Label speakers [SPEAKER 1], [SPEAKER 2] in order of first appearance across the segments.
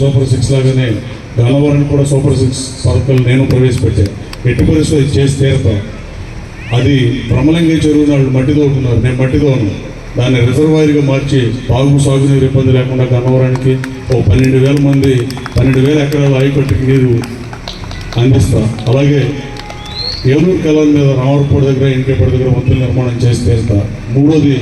[SPEAKER 1] Super six లాగానే గన్నవరం కూడా super six పథకాలు నేను ప్రవేశపెట్టాను. ఎట్టి పరిస్థితి ఇది చేసి తీరుతాం. అది ప్రమలంగా చెరువు వాళ్ళు మట్టి ఉన్నారు నేను మట్టి తోను దాన్ని రిజర్వాయర్గా మార్చి తాగు సాగునీరు ఇబ్బంది లేకుండా గన్నవరానికి ఓ పన్నెండు వేల మంది పన్నెండు వేల ఎకరాల ఆయకట్టుకి నీరు అందిస్తా. అలాగే ఏలూరు కళల మీద రామరపూడి దగ్గర ఇంకేపటి దగ్గర వంతుల నిర్మాణం చేసి తీరుతా. మూడోది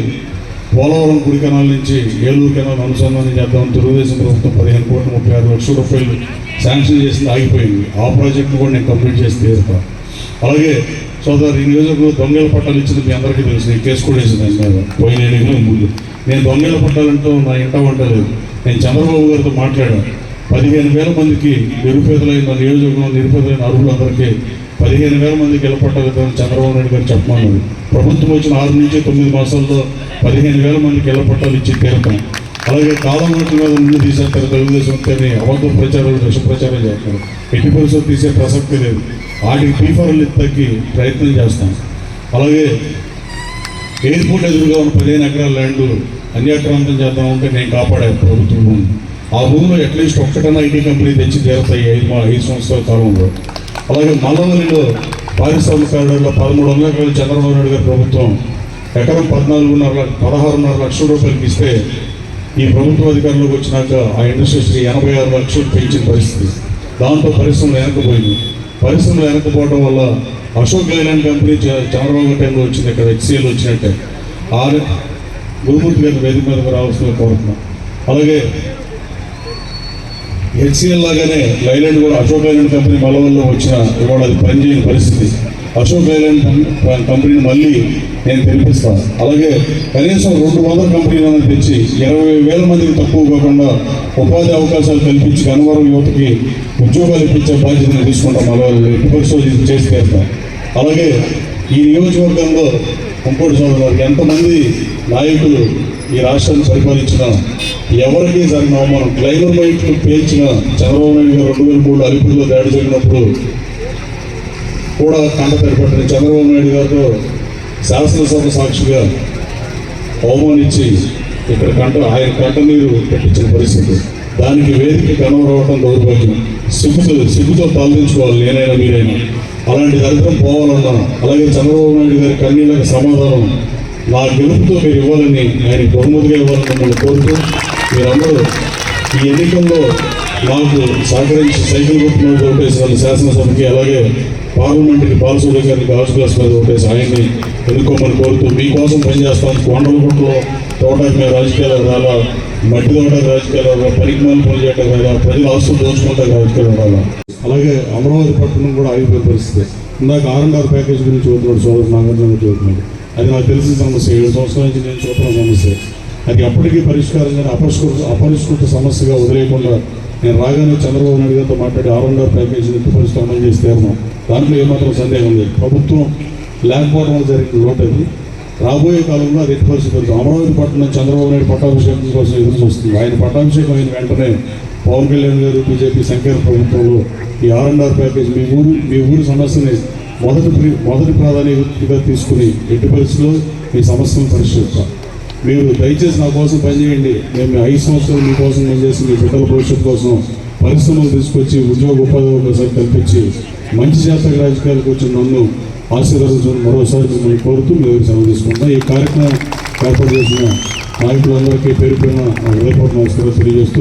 [SPEAKER 1] పోలవరం కుడి కెనాల్ నుంచి ఏలూరు కెనాల్ అనుసంధానం చేద్దామని తెలుగుదేశం ప్రభుత్వం పదిహేను కోట్ల ముప్పై ఆరు లక్షల రూపాయలు శాంక్షన్ చేసింది ఆగిపోయింది. ఆ ప్రాజెక్టును కూడా నేను కంప్లీట్ చేసి తీరుతా. అలాగే సోదరు ఈ నియోజకవర్గంలో దొంగల పట్టాలు ఇచ్చింది మీ అందరికీ తెలుసు. నేను కేసు కూడా వేసింది దాని మీద. పోయిన ఎన్నికల ముందు. నేను దొంగల పట్టాలంటూ నా ఇంట వంటలేదు నేను చంద్రబాబు గారితో మాట్లాడాను పదిహేను వేల మందికి నిరుపేదలైన నా నియోజకవర్గంలో నిరుపేదలైన అర్హులందరికీ పదిహేను వేల మందికి వెళ్ళపట్టాలి చంద్రబాబు నాయుడు గారు చెప్పమన్నది ప్రభుత్వం వచ్చిన ఆరు నుంచి తొమ్మిది మాసాల్లో పదిహేను వేల మందికి ఇళ్ళ పట్టాలు ఇచ్చి తీరుతాం అలాగే కాలమాటి మీద నుండి తీసేస్తారు తెలుగుదేశం అని అబద్ధ ప్రచారాలు విష ప్రచారం చేస్తారు. ఎట్టి పరిస్థితులు తీసే ప్రసక్తి లేదు. వాటికి పీఫర్లు తగ్గి ప్రయత్నం చేస్తాం. అలాగే ఎయిర్పోర్ట్ ఎదురుగా ఉన్న పదిహేను ఎకరాల ల్యాండ్ అన్యాక్రాంతం చేద్దామంటే నేను కాపాడాను ప్రభుత్వం భూమి ఆ భూమిలో అట్లీస్ట్ ఒక్కటన్నా ఐటీ కంపెనీ తెచ్చి తీరతాయి ఐదు మా ఐదు సంవత్సరాల కాలంలో. అలాగే మల్లవల్లిలో పారిశ్రామిక కారిడార్లో పదమూడు వందల ఎకరాలు చంద్రబాబు నాయుడు గారి ప్రభుత్వం ఎకరం పద్నాలుగున్నర లక్ష- పదహారున్నర లక్షల రూపాయలకి ఇస్తే ఈ ప్రభుత్వ అధికారంలోకి వచ్చినాక ఆ ఇండస్ట్రీస్కి ఎనభై ఆరు లక్షలు పెంచిన పరిస్థితి. దాంతో పరిశ్రమలు వెనకపోయింది పరిశ్రమలు వెనకపోవడం వల్ల అశోక్ లైలాండ్ కంపెనీ చ- చంద్రబాబు టైంలో వచ్చింది ఇక్కడ హెచ్సిఎల్ వచ్చినట్టే. ఆర్ గురుమూర్తి గారి వేదిక మీదకి రావాల్సిన కోరుతున్నాం. అలాగే హెచ్సిఎల్ లాగానే లైలాండ్ కూడా అశోక్ లైలాండ్ కంపెనీ మలవల్లో వచ్చిన ఇవాళ అది పనిచేయని పరిస్థితి. అశోక్ లైలాండ్ కంపెనీని మళ్ళీ నేను తెప్పిస్తాను అలాగే కనీసం రెండు వందల కంపెనీలను తెచ్చి ఇరవై వేల మందికి తక్కువ కాకుండా ఉపాధి అవకాశాలు కల్పించి కనవరం యువతకి ఉద్యోగాలు ఇప్పించే బాధ్యతను తీసుకుంటాం అలాగే ఎట్టి చేసి తీస్తాం అలాగే ఈ నియోజకవర్గంలో ఇంకోటి గారికి ఎంతమంది నాయకులు ఈ రాష్ట్రాన్ని పరిపాలించిన ఎవరికి జరిగిన అవమానం క్లైమర్ బైక్లు పేల్చిన చంద్రబాబు నాయుడు గారు రెండు వేల మూడు అలిపిరిలో దాడి జరిగినప్పుడు కూడా కంట తెరపట్టిన చంద్రబాబు నాయుడు గారితో శాసనసభ సాక్షిగా అవమానించి ఇక్కడ కంట ఆయన కంట నీరు పెట్టించిన పరిస్థితి. దానికి వేదిక కనవరవటం దౌర్భాగ్యం. సిగ్గుతో సిగ్గుతో పాలించుకోవాలి నేనైనా మీరైనా. అలాంటి దరిద్రం పోవాలన్నా అలాగే చంద్రబాబు నాయుడు గారి కన్నీళ్ళకి సమాధానం నా గెలుపుతో మీరు ఇవ్వాలని ఆయన బహుమతిగా ఇవ్వాలని మిమ్మల్ని కోరుతూ మీరందరూ ఈ ఎన్నికల్లో నాకు సహకరించి సైకిల్ గుర్తు మీద శాసనసభకి అలాగే పార్లమెంట్కి బాలసూర్య గారికి గాజు గ్లాస్ మీద ఒకటే ఆయన్ని ఎన్నుకోమని కోరుతూ మీకోసం పనిచేస్తాం. కొండలగుంటలో తోటకి మీద రాజకీయాలు రాలా మట్టి తోట రాజకీయాలు రాలా పరిజ్ఞానం పని చేయడం రాలా ఆస్తులు దోచుకుంటే రాజకీయాలు రాలా. అలాగే అమరావతి పట్టణం కూడా ఆగిపోయిన పరిస్థితి. ఇందాక ఆర్ఎండ్ఆర్ ప్యాకేజ్ గురించి చూస్తున్నాడు సోదరు నాగార్జున చూస్తున్నాడు అది నాకు తెలిసిన సమస్య. ఏడు సంవత్సరాల నుంచి నేను చూస్తున్న సమస్య. అది అప్పటికీ పరిష్కారంగా అపరిష్కృత అపరిష్కృత సమస్యగా వదిలేయకుండా నేను రాగానే చంద్రబాబు నాయుడు గారితో మాట్లాడి ఆర్ఎండ్ఆర్ ప్యాకేజీని ఎట్టి పరిస్థితి అమలు చేసి తీరను. దాంట్లో ఏమాత్రం సందేహం లేదు. ప్రభుత్వం లేకపోవడం వల్ల జరిగిన లోటు అది. రాబోయే కాలంలో అది ఎట్టి పరిస్థితి లేదు. అమరావతి పట్టణం చంద్రబాబు నాయుడు పట్టాభిషేకం కోసం ఎదురు చూస్తుంది. ఆయన పట్టాభిషేకం అయిన వెంటనే పవన్ కళ్యాణ్ గారు బీజేపీ సంకీర్ణ ప్రభుత్వంలో ఈ ఆర్ఎన్ఆర్ ప్యాకేజ్ మీ ఊరు మీ ఊరి సమస్యని మొదటి ప్రి- మొదటి ప్రాధాన్యతగా తీసుకుని ఎట్టి పరిస్థితుల్లో మీ సమస్యను పరిష్కరిస్తారు మీరు దయచేసి నా కోసం పనిచేయండి. మేము ఐదు సంవత్సరాలు మీకోసం పనిచేసి మీ బిడ్డల భవిష్యత్తు కోసం పరిశ్రమలు తీసుకొచ్చి ఉద్యోగ ఉపాధి అవకాశాలు కల్పించి మంచి జాతక రాజకీయాలకు వచ్చిన నన్ను ఆశీర్వదించడం మరోసారి మిమ్మల్ని కోరుతూ మేము సెలవు తీసుకుంటాం ఈ కార్యక్రమం ఏర్పాటు చేసిన నాయకులందరికీ పేరు పైన హృదయపూర్వక నమస్కారం తెలియజేస్తూ